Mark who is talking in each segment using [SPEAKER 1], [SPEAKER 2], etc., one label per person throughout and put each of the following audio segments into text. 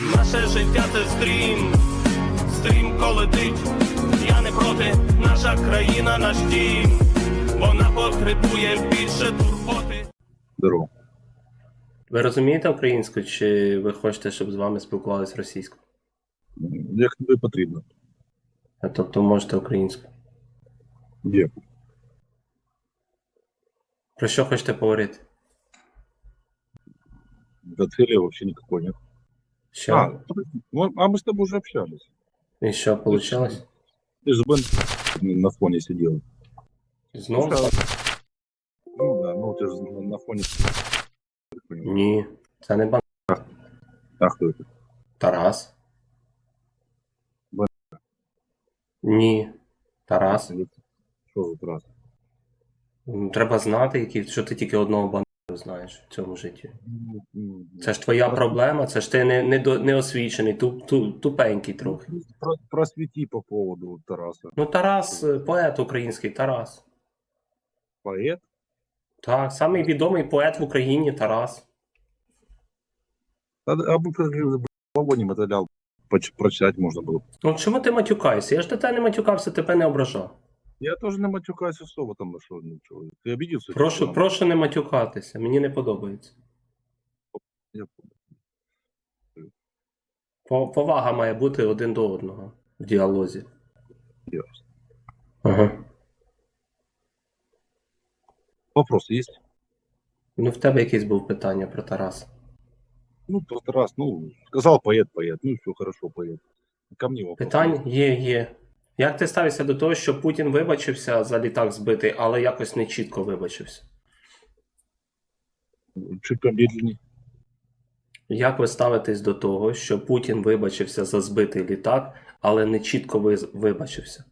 [SPEAKER 1] Наше життя це стрім, стрімко летить. Я не проти, наша країна, наш дім. Вона потребує більше турботи.
[SPEAKER 2] Здорово.
[SPEAKER 3] Ви розумієте українську, чи ви хочете, щоб з вами спілкувалися російською?
[SPEAKER 2] Як тобі потрібно?
[SPEAKER 3] А Тобто можете українською.
[SPEAKER 2] Є.
[SPEAKER 3] Про що хочете поговорити?
[SPEAKER 2] До цели вообще никакой нет.
[SPEAKER 3] Що?
[SPEAKER 2] А, подожди. Ну, а мы с тобой уже общались.
[SPEAKER 3] І що вийшло?
[SPEAKER 2] Ты же Бен на фоне сидел.
[SPEAKER 3] Знову?
[SPEAKER 2] Ну да, ну ты же на, на фоне. Так понимаю.
[SPEAKER 3] Ні. Це не бан.
[SPEAKER 2] А кто это?
[SPEAKER 3] Тарас.
[SPEAKER 2] Бан-
[SPEAKER 3] Ні. Тарас.
[SPEAKER 2] Что за трасса?
[SPEAKER 3] М, Треба знати, які, що ти тільки одного банду знаєш в цьому житті. Це ж твоя проблема, це ж ти не, не, до- не освічений, туп, туп, тупенький трохи.
[SPEAKER 2] Про, просвети по поводу Тараса.
[SPEAKER 3] Ну, Тарас, е, поет український, Тарас.
[SPEAKER 2] Поэт?
[SPEAKER 3] Так, самий відомий поет в Україні Тарас.
[SPEAKER 2] А, а бы как же Полоний материал поч- прочитать можно было.
[SPEAKER 3] Ну чому ти матюкаєшся? Я ж до тебе не матюкався, тебе не ображав.
[SPEAKER 2] Я тоже не матюкаюсь особо там нашел ничего. Ты обиделся?
[SPEAKER 3] Прошу, прошу не матюкатися, мені не подобається.
[SPEAKER 2] Я
[SPEAKER 3] По- Повага має бути один до одного в діалозі.
[SPEAKER 2] Ясно.
[SPEAKER 3] Ага.
[SPEAKER 2] Вопросы есть?
[SPEAKER 3] Ну, в тебе якесь було питання про Тараса.
[SPEAKER 2] Ну, тот раз, ну, сказал поэт, поэт, ну, все хорошо, поэт. Ко мне вопрос.
[SPEAKER 3] Питань є, є. Як ти ставишся до того, що Путін вибачився за літак збитий, але якось не чітко вибачився?
[SPEAKER 2] Чуть помедленнее.
[SPEAKER 3] Як ви ставитесь до того, що Путін вибачився за збитий літак, але не чітко вибачився?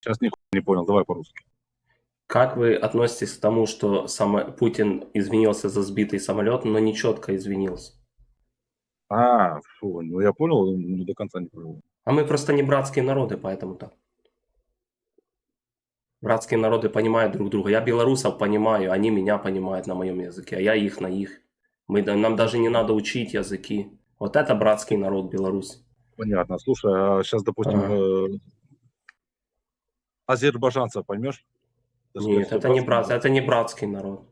[SPEAKER 2] Сейчас нихуя не понял, давай по-русски.
[SPEAKER 3] Как вы относитесь к тому, что сама Путин извинился за сбитый самолет, но не четко извинился?
[SPEAKER 2] А, фу, ну я понял, но до конца не понял.
[SPEAKER 3] А мы просто не братские народы, поэтому так. Братские народы понимают друг друга. Я белорусов понимаю, они меня понимают на моем языке, а я их на их. Мы, нам даже не надо учить языки. Вот это братский народ Беларусь.
[SPEAKER 2] Понятно. Слушай, а сейчас, допустим,
[SPEAKER 3] Ага.
[SPEAKER 2] э, азербайджанцев поймешь?
[SPEAKER 3] Нет, это не брат, это не братский народ.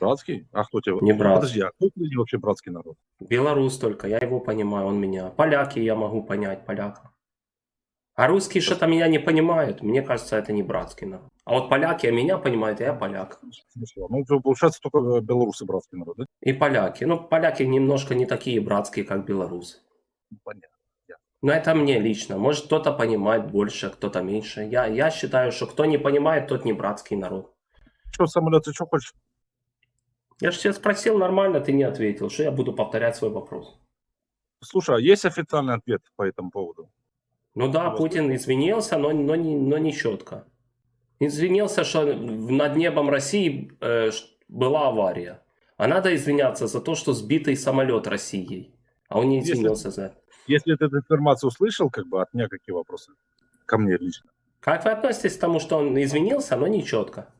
[SPEAKER 2] Братский? А кто тебе?
[SPEAKER 3] Не брат.
[SPEAKER 2] Подожди, а кто тебе вообще братский народ?
[SPEAKER 3] Белорус только, я его понимаю, он меня. Поляки я могу понять, поляков. А русские что-то меня не понимают. Мне кажется, это не братский народ. А вот поляки меня понимают, а я поляк.
[SPEAKER 2] Смешно. Ну, то получается, только э, белорусы братский народ, да?
[SPEAKER 3] И поляки. Ну, поляки немножко не такие братские, как белорусы.
[SPEAKER 2] Ну, Понятно.
[SPEAKER 3] Но это мне лично. Может, кто-то понимает больше, кто-то меньше. Я, я считаю, что кто не понимает, тот не братский народ.
[SPEAKER 2] Что, самолет, ты что хочешь?
[SPEAKER 3] Я же тебя спросил нормально, ты не ответил. Что я буду повторять свой вопрос?
[SPEAKER 2] Слушай, а есть официальный ответ по этому поводу?
[SPEAKER 3] Ну да,
[SPEAKER 2] Вот.
[SPEAKER 3] Путин извинился, но, но, не, но не четко. Извинился, что над небом России э, была авария. А надо извиняться за то, что сбитый самолет Россией. А он не
[SPEAKER 2] Если-
[SPEAKER 3] извинился за это.
[SPEAKER 2] Если ты эту информацию услышал, как бы от меня какие вопросы? Ко мне лично.
[SPEAKER 3] Как вы относитесь к тому, что он извинился, но не четко?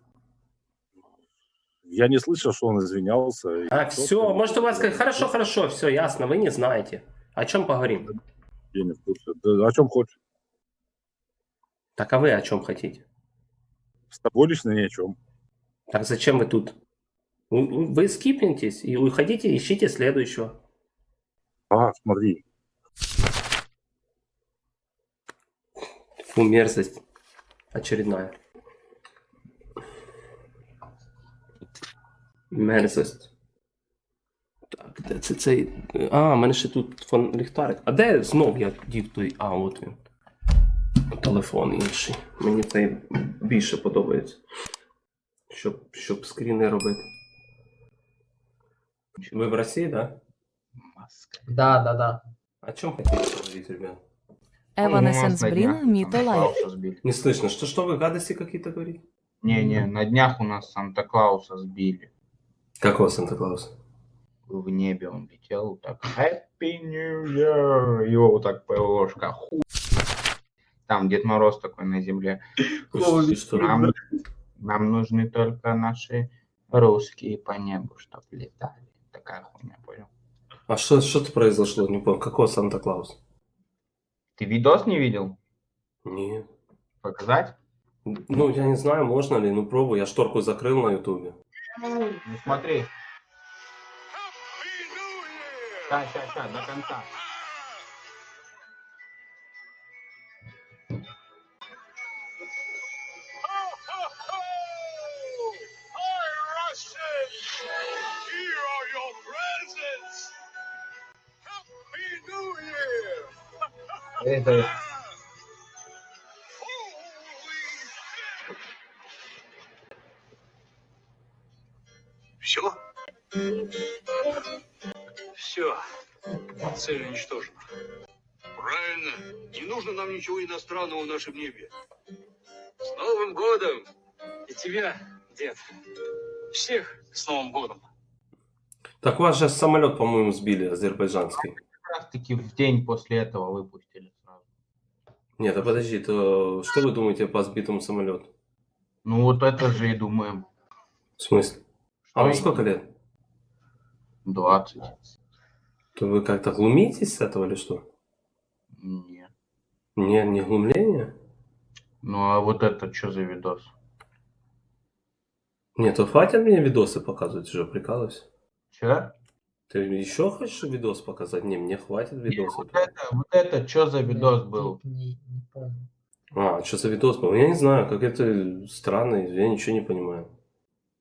[SPEAKER 2] Я не слышал, что он извинялся.
[SPEAKER 3] А, все, может у вас как... Хорошо, хорошо, все, ясно, вы не знаете. О чем поговорим?
[SPEAKER 2] Я не в курсе. Да о чем хочешь?
[SPEAKER 3] Так а вы о чем хотите?
[SPEAKER 2] С тобой лично ни о чем.
[SPEAKER 3] Так зачем вы тут? Вы вы скипнетесь и уходите, ищите следующего.
[SPEAKER 2] А, смотри.
[SPEAKER 3] Фу, мерзость. Очередная. Мерзость. Так, де це цей. А, в мене ще тут фон ліхтарик. А де знов я дів той. А, от він. Телефон інший. Мені цей більше подобається. Щоб, щоб скріни робити. Ви в Росії, так? Да?
[SPEAKER 4] Да, да, да.
[SPEAKER 3] О чем хотите поговорить, ребят?
[SPEAKER 5] Brin, Мито Лайф.
[SPEAKER 3] Не слышно. Что, что вы гадости какие-то говорите?
[SPEAKER 6] Не-не, на днях у нас Санта-Клауса сбили.
[SPEAKER 3] Какого Санта-Клауса?
[SPEAKER 6] В небе он летел, так Happy New Year! Его вот так ПЛОшка. Ху... Там Дед Мороз такой на земле. Нам, нам нужны только наши русские по небу, чтоб летали. Такая хуйня, понял?
[SPEAKER 3] А что, что-то произошло? Не понял. Какой Санта-Клаус?
[SPEAKER 6] Ты видос не видел?
[SPEAKER 3] Нет.
[SPEAKER 6] Показать?
[SPEAKER 3] Ну, я не знаю, можно ли, ну пробуй. Я шторку закрыл на ютубе.
[SPEAKER 6] Ну смотри. Ща, ща, ща, до конца.
[SPEAKER 1] Here are your presents! Happy New Year!
[SPEAKER 6] Это...
[SPEAKER 7] Все? Цель уничтожена. Правильно. Не нужно нам ничего иностранного в нашем небе. С Новым годом!
[SPEAKER 8] И тебя, дед. Всех с Новым годом.
[SPEAKER 3] Так у вас же самолет, по-моему, сбили, азербайджанский.
[SPEAKER 6] Как раз таки в день после этого выпустили сразу.
[SPEAKER 3] Нет, а подожди, то что вы думаете по сбитому самолету?
[SPEAKER 6] Ну вот это же и думаем.
[SPEAKER 3] В смысле? А вам сколько лет?
[SPEAKER 6] 20.
[SPEAKER 3] То вы как-то глумитесь с этого или что?
[SPEAKER 6] Нет.
[SPEAKER 3] Не, не глумление?
[SPEAKER 6] Ну а вот это что за видос?
[SPEAKER 3] Нет, то хватит мне видосы показывать уже, прикалывайся.
[SPEAKER 6] Че?
[SPEAKER 3] Ты еще хочешь видос показать? Не, мне хватит видосов.
[SPEAKER 6] Вот это, вот это что за видос был?
[SPEAKER 4] Не, не помню.
[SPEAKER 3] А, что за видос был? Я не знаю, как это странно, я ничего не понимаю.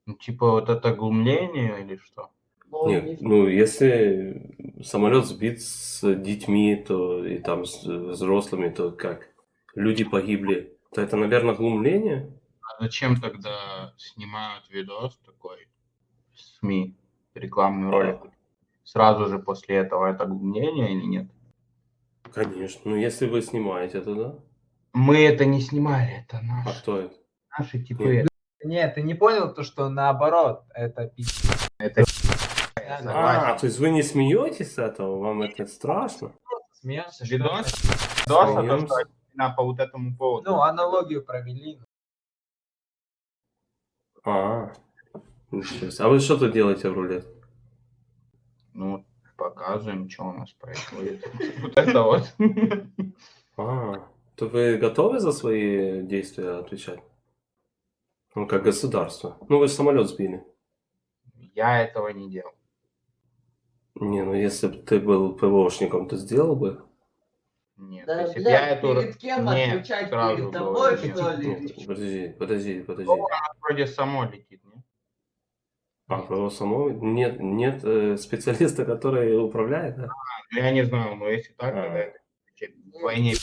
[SPEAKER 6] Ну, типа вот это глумление или что?
[SPEAKER 3] Нет, ну если самолет сбит с детьми, то и там с взрослыми, то как? Люди погибли, то это, наверное, глумление?
[SPEAKER 6] А зачем тогда снимают видос такой в СМИ, рекламный ролик? Сразу же после этого это глумление или нет?
[SPEAKER 3] Конечно. Ну если вы снимаете, то да.
[SPEAKER 6] Мы это не снимали, это
[SPEAKER 3] А
[SPEAKER 6] наши,
[SPEAKER 3] кто это?
[SPEAKER 6] наши типы.
[SPEAKER 4] Нет, ты не понял то, что наоборот, это пиздец.
[SPEAKER 6] Это
[SPEAKER 3] А, то есть вы не смеетесь с этого? Вам это страшно?
[SPEAKER 4] Смеемся,
[SPEAKER 6] Видос? Видос, а то, что именно по вот этому поводу.
[SPEAKER 4] Ну, аналогию провели.
[SPEAKER 3] А, ничего себе. А вы что тут делаете в рулет?
[SPEAKER 6] Ну, показываем, что у нас происходит. Вот это вот.
[SPEAKER 3] А, то вы готовы за свои действия отвечать? Ну, как государство. Ну, вы же самолет сбили.
[SPEAKER 6] Я этого не делал.
[SPEAKER 3] Не, ну если бы ты был ПВОшником, то сделал бы?
[SPEAKER 6] Нет,
[SPEAKER 9] Да,
[SPEAKER 6] если б
[SPEAKER 9] блядь,
[SPEAKER 6] я эту...
[SPEAKER 9] перед кем
[SPEAKER 6] Нет,
[SPEAKER 9] отвечать?
[SPEAKER 6] сразу
[SPEAKER 9] Перед тобой,
[SPEAKER 6] нет.
[SPEAKER 9] что ли?
[SPEAKER 3] Нет, подожди, подожди, подожди.
[SPEAKER 6] Вроде само летит, не?
[SPEAKER 3] А, ПВО само? Нет, нет э, специалиста, который управляет, да?
[SPEAKER 6] Ну, Я не знаю, но если так,
[SPEAKER 3] А.
[SPEAKER 6] тогда это войне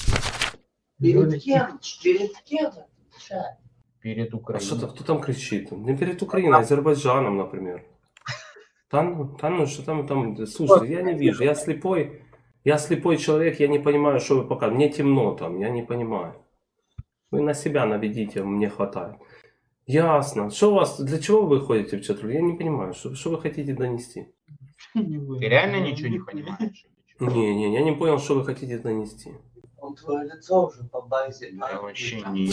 [SPEAKER 9] Перед кем? Перед кем отвечать?
[SPEAKER 6] перед
[SPEAKER 3] А
[SPEAKER 6] Украиной.
[SPEAKER 3] что-то, кто там кричит? Не перед Украиной, а Азербайджаном, например. Там, там, ну что там, там, слушай, я не вижу, я слепой, я слепой человек, я не понимаю, что вы пока, мне темно там, я не понимаю. Вы на себя наведите, мне хватает. Ясно. Что у вас, для чего вы ходите в чат Я не понимаю, что, что вы хотите донести?
[SPEAKER 6] Ты реально ничего не понимаешь?
[SPEAKER 3] Не, не, я не понял, что вы хотите донести.
[SPEAKER 9] Он твое лицо уже по базе.
[SPEAKER 6] Я вообще не я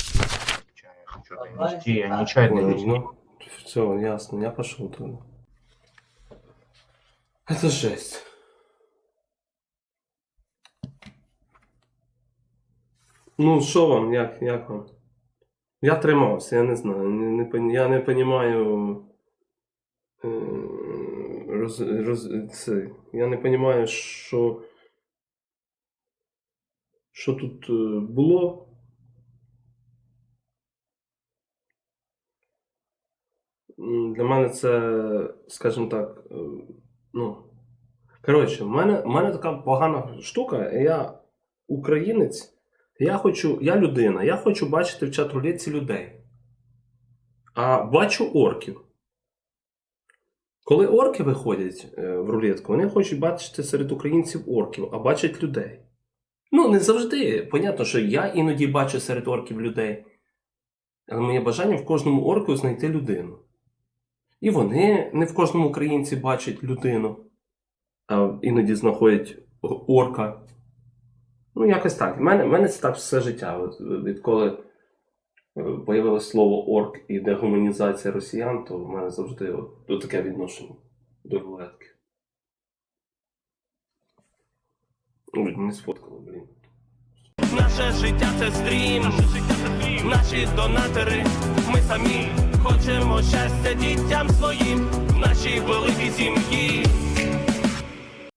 [SPEAKER 6] хочу донести, я нечаянно
[SPEAKER 3] ну, все, ясно, я пошел тогда. Это жесть. Ну, що вам, як, як вам? Я тримався, я не знаю. Не, не, я не розумію. Роз, роз, це, я не розумію, що, що тут е, було. Для мене це, скажімо так, е, ну. Коротше, в мене, в мене така погана штука. Я українець, я хочу, я людина, я хочу бачити в чат-рулетці людей. А бачу орків. Коли орки виходять е, в рулетку, вони хочуть бачити серед українців орків, а бачать людей. Ну, не завжди. Понятно, що я іноді бачу серед орків людей. Але моє бажання в кожному орку знайти людину. І вони не в кожному українці бачать людину, а іноді знаходять орка. Ну, якось так. В мене, мене це так все життя. От, відколи е, появилось слово орк і дегуманізація росіян, то в мене завжди от, от таке відношення до рулетки.
[SPEAKER 10] Не сфоткало, блін.
[SPEAKER 3] Наше життя це стрім, наші донатори, ми самі хочемо щастя дітям своїм, нашій великій сім'ї.